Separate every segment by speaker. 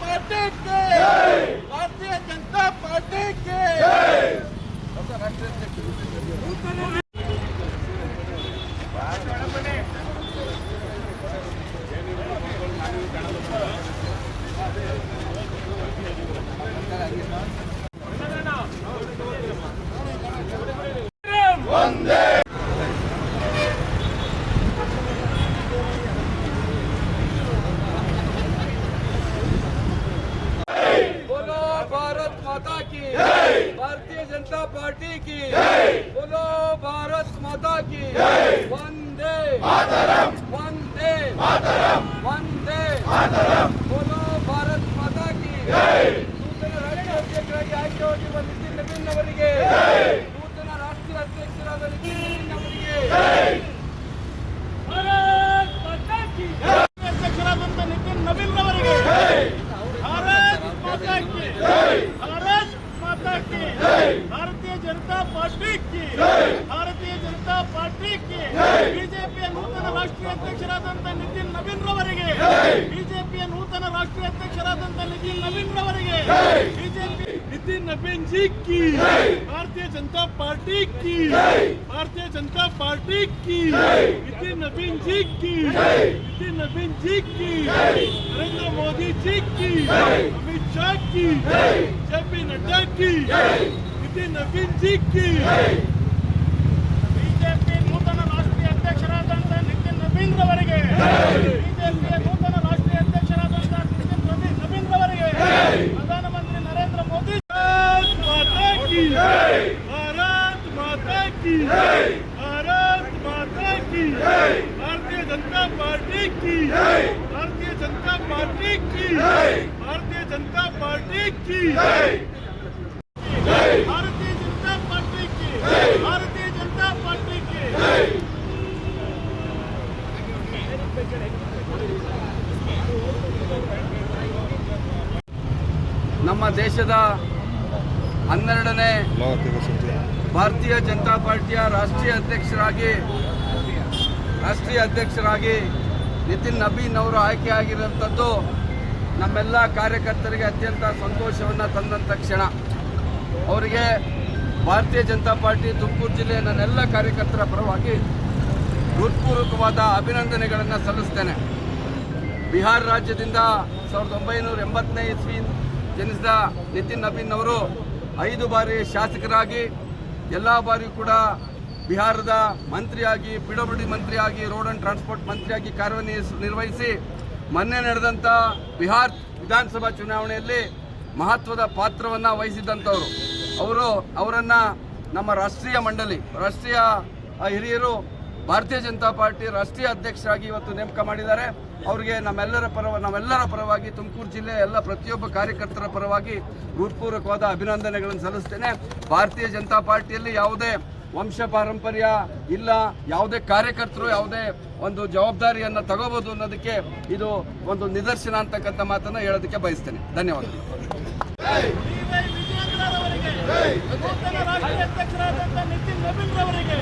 Speaker 1: Party के। Bharatiya Janata party के। राष्ट्रीय अध्यक्ष की बोलो भारत माता की वंदे वंदे वंदे बोलो भारत ಮಾತಾ ಕಿ ನೂತನ ರಾಷ್ಟ್ರೀಯ ಅಧ್ಯಕ್ಷರಾಗಿ ಆಯ್ಕೆ ಆಗಿರುವ ನಿತಿನ್ ನವೀನ್ ಅವರಿಗೆ
Speaker 2: ಭಾರತೀಯ ಜನತಾ ಪಾರ್ಟಿ ಕಿ ಭಾರತೀಯ ಜನತಾ ಪಾರ್ಟಿ ಕಿ ಬಿಜೆಪಿಯ ನೂತನ ರಾಷ್ಟ್ರೀಯ ಅಧ್ಯಕ್ಷರಾದಂತ ನಿತಿನ್ ನವೀನ್ ರವರಿಗೆ ಬಿಜೆಪಿಯ ನೂತನ ರಾಷ್ಟ್ರೀಯ ಅಧ್ಯಕ್ಷರಾದಂತ ನಿತಿನ್ ನವೀನ್ ರವರಿಗೆ ಬಿಜೆಪಿ ನಿತಿನ್ ನವೀನ್ ಜಿ ಕಿ ಭಾರತೀಯ ಜನತಾ ಪಾರ್ಟಿ ಕಿ भारतीय जनता पार्टी की नितिन नवीन जी की नितिन नवीन जी की नरेंद्र मोदी जी की अमित शाह की जे पी नड्डा की नितिन नवीन जी की ಬಿಜೆಪಿ ನೂತನ ರಾಷ್ಟ್ರೀಯ ಅಧ್ಯಕ್ಷರಾದಂತ ನಿತಿನ್ ನವೀನ್ ರವರಿಗೆ ಬಿಜೆಪಿಯ ನೂತನ ರಾಷ್ಟ್ರೀಯ ಅಧ್ಯಕ್ಷರಾದಂತ ನಿತಿನ್ ನವೀನ್ ನವೀನ್ ರವರಿಗೆ ಪ್ರಧಾನಮಂತ್ರಿ ನರೇಂದ್ರ ಮೋದಿ ಭಾರತ್ ಮಾತಾ ಕಿ ಭಾರತ್ ಮಾತಾ ಕಿ ಭಾರತ್ ಮಾತಾ ಕಿ ಭಾರತೀಯ ಜನತಾ ಪಾರ್ಟಿ ಕಿ ಭಾರತೀಯ ಜನತಾ ಪಾರ್ಟಿ ಕಿ ಭಾರತೀಯ ಜನತಾ ಪಾರ್ಟಿ ಕಿ
Speaker 1: ನಮ್ಮ ದೇಶದ ಹನ್ನೆರಡನೇ ಭಾರತೀಯ ಜನತಾ ಪಾರ್ಟಿಯ ರಾಷ್ಟ್ರೀಯ ಅಧ್ಯಕ್ಷರಾಗಿ ರಾಷ್ಟ್ರೀಯ ಅಧ್ಯಕ್ಷರಾಗಿ ನಿತಿನ್ ನಬೀನ್ ಅವರು ಆಯ್ಕೆಯಾಗಿರುವಂಥದ್ದು ನಮ್ಮೆಲ್ಲ ಕಾರ್ಯಕರ್ತರಿಗೆ ಅತ್ಯಂತ ಸಂತೋಷವನ್ನು ತಂದಂಥ ಕ್ಷಣ. ಅವರಿಗೆ ಭಾರತೀಯ ಜನತಾ ಪಾರ್ಟಿ ತುಮಕೂರು ಜಿಲ್ಲೆಯ ನನ್ನೆಲ್ಲ ಕಾರ್ಯಕರ್ತರ ಪರವಾಗಿ ಹೃತ್ಪೂರ್ವಕವಾದ ಅಭಿನಂದನೆಗಳನ್ನು ಸಲ್ಲಿಸ್ತೇನೆ. ಬಿಹಾರ ರಾಜ್ಯದಿಂದ ಸಾವಿರದ ಒಂಬೈನೂರ ಎಂಬತ್ತನೇ ಇಸ್ವಿ ಜನಿಸಿದ ನಿತಿನ್ ನಬೀನ್ ಅವರು ಐದು ಬಾರಿ ಶಾಸಕರಾಗಿ, ಎಲ್ಲ ಬಾರಿಯೂ ಕೂಡ ಬಿಹಾರದ ಮಂತ್ರಿಯಾಗಿ, ಪಿ ಮಂತ್ರಿಯಾಗಿ, ರೋಡ್ ಆ್ಯಂಡ್ ಟ್ರಾನ್ಸ್ಪೋರ್ಟ್ ಮಂತ್ರಿಯಾಗಿ ಕಾರ್ಯನಿರ್ವಹಿಸಿ ನಿರ್ವಹಿಸಿ, ಮೊನ್ನೆ ನಡೆದಂಥ ಬಿಹಾರ್ ವಿಧಾನಸಭಾ ಚುನಾವಣೆಯಲ್ಲಿ ಮಹತ್ವದ ಪಾತ್ರವನ್ನು ವಹಿಸಿದ್ದಂಥವರು. ಅವರು ಅವರನ್ನು ನಮ್ಮ ರಾಷ್ಟ್ರೀಯ ಮಂಡಳಿ, ರಾಷ್ಟ್ರೀಯ ಹಿರಿಯರು ಭಾರತೀಯ ಜನತಾ ಪಾರ್ಟಿ ರಾಷ್ಟ್ರೀಯ ಅಧ್ಯಕ್ಷರಾಗಿ ಇವತ್ತು ನೇಮಕ ಮಾಡಿದ್ದಾರೆ. ಅವರಿಗೆ ನಮ್ಮೆಲ್ಲರ ಪರ ನಾವೆಲ್ಲರ ಪರವಾಗಿ ತುಮಕೂರು ಜಿಲ್ಲೆ ಎಲ್ಲ ಪ್ರತಿಯೊಬ್ಬ ಕಾರ್ಯಕರ್ತರ ಪರವಾಗಿ ಹೃತ್ಪೂರ್ವಕವಾದ ಅಭಿನಂದನೆಗಳನ್ನು ಸಲ್ಲಿಸ್ತೇನೆ. ಭಾರತೀಯ ಜನತಾ ಪಾರ್ಟಿಯಲ್ಲಿ ಯಾವುದೇ ವಂಶ ಪಾರಂಪರ್ಯ ಇಲ್ಲ, ಯಾವುದೇ ಕಾರ್ಯಕರ್ತರು ಯಾವುದೇ ಒಂದು ಜವಾಬ್ದಾರಿಯನ್ನು ತಗೋಬೋದು ಅನ್ನೋದಕ್ಕೆ ಇದು ಒಂದು ನಿದರ್ಶನ ಅಂತಕ್ಕಂಥ ಮಾತನ್ನು ಹೇಳೋದಕ್ಕೆ ಬಯಸ್ತೇನೆ. ಧನ್ಯವಾದಗಳು.
Speaker 2: ನೂತನ ರಾಷ್ಟ್ರೀಯ ಅಧ್ಯಕ್ಷರಾದಂತಹ ನಿತಿನ್ ನವೀನ್ ರವರಿಗೆ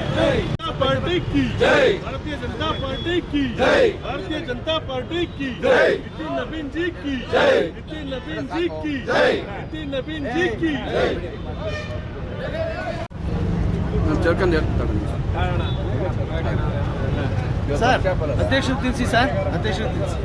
Speaker 2: ಪಾರ್ಟಿ ಕಿ ಜೈ ಭಾರತೀಯ ಜನತಾ ಪಾರ್ಟಿ ಕಿ ಜೈ ಭಾರತೀಯ ಜನತಾ ಪಾರ್ಟಿ ಕಿ ಜೈ ನಿತಿನ್ ನವೀನ್ ಜಿ ಕಿ ಜೈ ನಿತಿನ್ ನವೀನ್ ಜಿ ಕಿ ಜೈ ನಿತಿನ್ ನವೀನ್ ಜಿ ಕಿ ಜೈ
Speaker 1: ನಾನು ತಿಳ್ಕೊಂಡು ಹೇಳ್ತಾನೆ
Speaker 3: ಸರ್, ಅಧ್ಯಕ್ಷರು ತಿಳಿಸಿ ಸರ್, ಅಧ್ಯಕ್ಷರು ತಿಳಿಸಿ.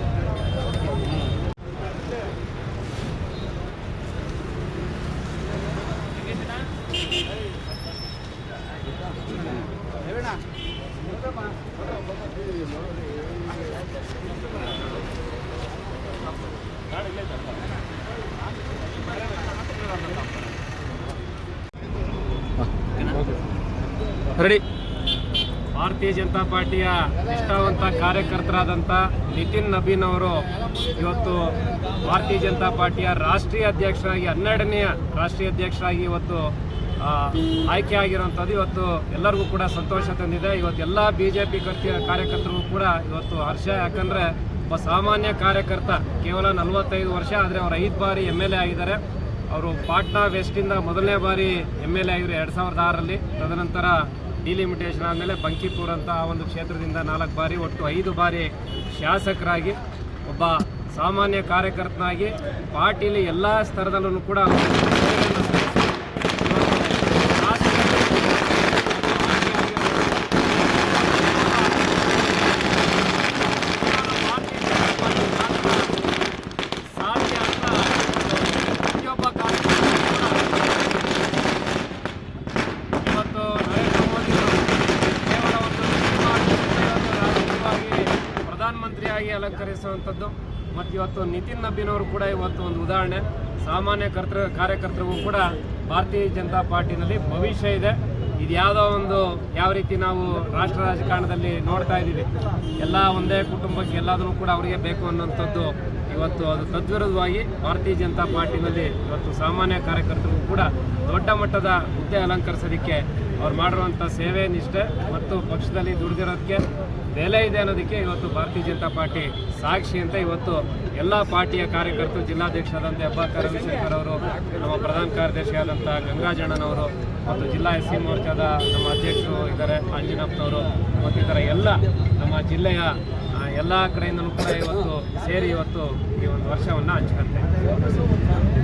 Speaker 4: ಭಾರತೀಯ ಜನತಾ ಪಾರ್ಟಿಯ ನಿಷ್ಠಾವಂತ ಕಾರ್ಯಕರ್ತರಾದಂಥ ನಿತಿನ್ ನಬೀನ್ ಅವರು ಇವತ್ತು ಭಾರತೀಯ ಜನತಾ ಪಾರ್ಟಿಯ ರಾಷ್ಟ್ರೀಯ ಅಧ್ಯಕ್ಷರಾಗಿ, ಹನ್ನೆರಡನೆಯ ರಾಷ್ಟ್ರೀಯ ಅಧ್ಯಕ್ಷರಾಗಿ ಇವತ್ತು ಆಯ್ಕೆ ಆಗಿರುವಂಥದ್ದು ಇವತ್ತು ಎಲ್ಲರಿಗೂ ಕೂಡ ಸಂತೋಷ ತಂದಿದೆ. ಇವತ್ತು ಎಲ್ಲ ಬಿ ಜೆ ಪಿ ಕಾರ್ಯಕರ್ತರಿಗೂ ಕೂಡ ಇವತ್ತು ಹರ್ಷ. ಯಾಕಂದರೆ ಒಬ್ಬ ಸಾಮಾನ್ಯ ಕಾರ್ಯಕರ್ತ ಕೇವಲ ನಲವತ್ತೈದು ವರ್ಷ ಆದರೆ ಅವರು ಐದು ಬಾರಿ ಎಂ ಎಲ್ ಎ ಆಗಿದ್ದಾರೆ. ಅವರು ಪಾಟ್ನಾ ವೆಸ್ಟಿಂದ ಮೊದಲನೇ ಬಾರಿ ಎಂ ಎಲ್ ಎ ಆಗಿದ್ರು ಎರಡು ಸಾವಿರದ ಆರರಲ್ಲಿ. ತದನಂತರ ಡಿಲಿಮಿಟೇಷನ್ ಆದಮೇಲೆ ಬಂಕಿಪುರ್ ಅಂತ ಆ ಒಂದು ಕ್ಷೇತ್ರದಿಂದ ನಾಲ್ಕು ಬಾರಿ, ಒಟ್ಟು ಐದು ಬಾರಿ ಶಾಸಕರಾಗಿ, ಒಬ್ಬ ಸಾಮಾನ್ಯ ಕಾರ್ಯಕರ್ತನಾಗಿ ಪಾರ್ಟಿಲಿ ಎಲ್ಲ ಸ್ತರದಲ್ಲೂ ಕೂಡ ಅವರು ಸೇವೆಯನ್ನು ಸಲ್ಲಿಸಿ ಇವತ್ತು ಸಾಧ್ಯ ಅಂತ ಪ್ರತಿಯೊಬ್ಬ ಕಾರ್ಯಕರ್ತರು ಕೂಡ ಇವತ್ತು ನರೇಂದ್ರ ಮೋದಿ ಅವರು ಅಲಂಕರಿಸುವಂಥದ್ದು. ಮತ್ತು ಇವತ್ತು ನಿತಿನ್ ನಬ್ಬಿನವರು ಕೂಡ ಇವತ್ತು ಒಂದು ಉದಾಹರಣೆ. ಸಾಮಾನ್ಯ ಕರ್ತೃ ಕಾರ್ಯಕರ್ತರಿಗೂ ಕೂಡ ಭಾರತೀಯ ಜನತಾ ಪಾರ್ಟಿನಲ್ಲಿ ಭವಿಷ್ಯ ಇದೆ. ಇದು ಯಾವುದೋ ಒಂದು ಯಾವ ರೀತಿ ನಾವು ರಾಷ್ಟ್ರ ರಾಜಕಾರಣದಲ್ಲಿ ನೋಡ್ತಾ ಇದ್ದೀವಿ. ಎಲ್ಲ ಒಂದೇ ಕುಟುಂಬಕ್ಕೆ ಎಲ್ಲದನ್ನು ಕೂಡ ಅವರಿಗೆ ಬೇಕು ಅನ್ನೋಂಥದ್ದು ಇವತ್ತು ಅದು ತದ್ವಿರುದ್ಧವಾಗಿ ಭಾರತೀಯ ಜನತಾ ಪಾರ್ಟಿನಲ್ಲಿ ಇವತ್ತು ಸಾಮಾನ್ಯ ಕಾರ್ಯಕರ್ತರು ಕೂಡ ದೊಡ್ಡ ಮಟ್ಟದ ಹುದ್ದೆ ಅಲಂಕರಿಸೋದಕ್ಕೆ ಅವ್ರು ಮಾಡಿರುವಂಥ ಸೇವೆ, ನಿಷ್ಠೆ ಮತ್ತು ಪಕ್ಷದಲ್ಲಿ ದುಡಿದಿರೋದಕ್ಕೆ ಬೆಲೆ ಇದೆ ಅನ್ನೋದಕ್ಕೆ ಇವತ್ತು ಭಾರತೀಯ ಜನತಾ ಪಾರ್ಟಿ ಸಾಕ್ಷಿ ಅಂತ ಇವತ್ತು ಎಲ್ಲ ಪಾರ್ಟಿಯ ಕಾರ್ಯಕರ್ತರು ಜಿಲ್ಲಾಧ್ಯಕ್ಷರಾದಂಥ ಹೆಬ್ಬಾಕ ರವಿಶಂಕರ್ ಅವರು, ನಮ್ಮ ಪ್ರಧಾನ ಕಾರ್ಯದರ್ಶಿಯಾದಂಥ ಗಂಗಾಜಣ್ಣನವರು ಮತ್ತು ಜಿಲ್ಲಾ ಎಸ್ ಸಿ ಮೋರ್ಚಾದ ನಮ್ಮ ಅಧ್ಯಕ್ಷರು ಇದ್ದಾರೆ ಅಂಜನಪ್ಪನವರು ಮತ್ತು ಥರ ಎಲ್ಲ ನಮ್ಮ ಜಿಲ್ಲೆಯ ಎಲ್ಲ ಕಡೆಯಿಂದಲೂ ಕೂಡ ಇವತ್ತು ಸೇರಿ ಇವತ್ತು ಈ ಒಂದು ವರ್ಷವನ್ನು ಹಂಚ್ಕೊಳ್ತೇವೆ